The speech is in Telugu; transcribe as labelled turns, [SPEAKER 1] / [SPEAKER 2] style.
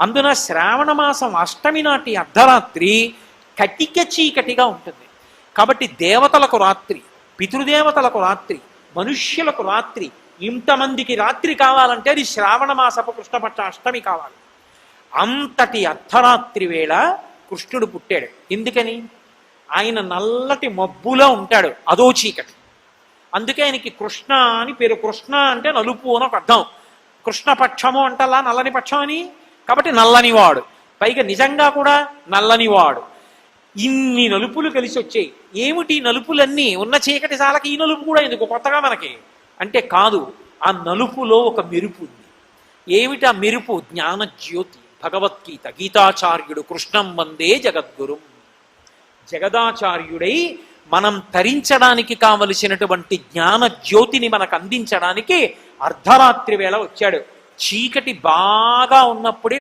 [SPEAKER 1] అందున శ్రావణ మాసం అష్టమి నాటి అర్ధరాత్రి కటిక చీకటిగా ఉంటుంది. కాబట్టి దేవతలకు రాత్రి పితృదేవతలకు రాత్రి మనుష్యులకు రాత్రి ఇంతమందికి రాత్రి కావాలంటే అది శ్రావణ మాసపు కృష్ణపక్ష అష్టమి కావాలి. అంతటి అర్ధరాత్రి వేళ కృష్ణుడు పుట్టాడు. ఎందుకని? ఆయన నల్లటి మబ్బులో ఉంటాడు. అదో చీకటి. అందుకే ఆయనకి కృష్ణ అని పేరు. కృష్ణ అంటే నలుపు అని ఒక అర్థం. కృష్ణపక్షము అంటలా నల్లని పక్షం అని? కాబట్టి నల్లనివాడు. పైగా నిజంగా కూడా నల్లనివాడు. ఇన్ని నలుపులు కలిసి వచ్చాయి. ఏమిటి నలుపులన్నీ? ఉన్న చీకటి సాలకి ఈ నలుపు కూడా ఎందుకు? కొత్తగా మనకి. అంటే కాదు ఆ నలుపులో ఒక మెరుపు ఉంది. ఏమిటి ఆ మెరుపు? జ్ఞాన జ్యోతి భగవద్గీత గీతాచార్యుడు కృష్ణం వందే జగద్గురు. జగదాచార్యుడై మనం తరించడానికి కావలసినటువంటి జ్ఞాన జ్యోతిని మనకు అందించడానికి అర్ధరాత్రి వేళ వచ్చాడు. చీకటి బాగా ఉన్నప్పుడే